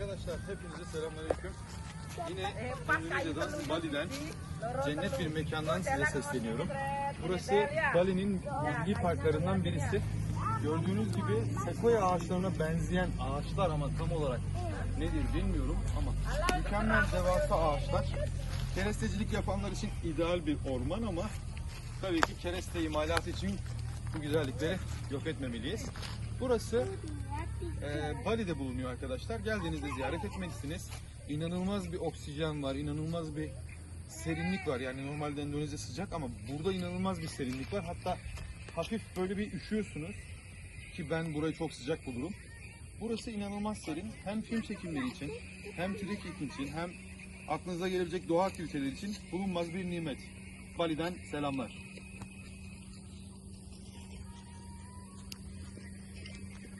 Arkadaşlar hepinize selamünaleyküm. Yine Endonezya'dan, Bali'den, cennet bir mekandan size sesleniyorum. Burası Bali'nin milli parklarından birisi. Gördüğünüz gibi sekoya ağaçlarına benzeyen ağaçlar ama tam olarak nedir bilmiyorum ama mükemmel devasa ağaçlar. Kerestecilik yapanlar için ideal bir orman ama tabii ki kereste imalatı için bu güzellikleri yok etmemeliyiz. Burası ee, Bali'de bulunuyor arkadaşlar. Geldiğinizde ziyaret etmelisiniz. İnanılmaz bir oksijen var, inanılmaz bir serinlik var. Yani normalde Endonezya sıcak ama burada inanılmaz bir serinlik var. Hatta hafif böyle bir üşüyorsunuz ki ben burayı çok sıcak bulurum. Burası inanılmaz serin. Hem film çekimleri için, hem trekking için, hem aklınıza gelebilecek doğa aktiviteleri için bulunmaz bir nimet. Bali'den selamlar.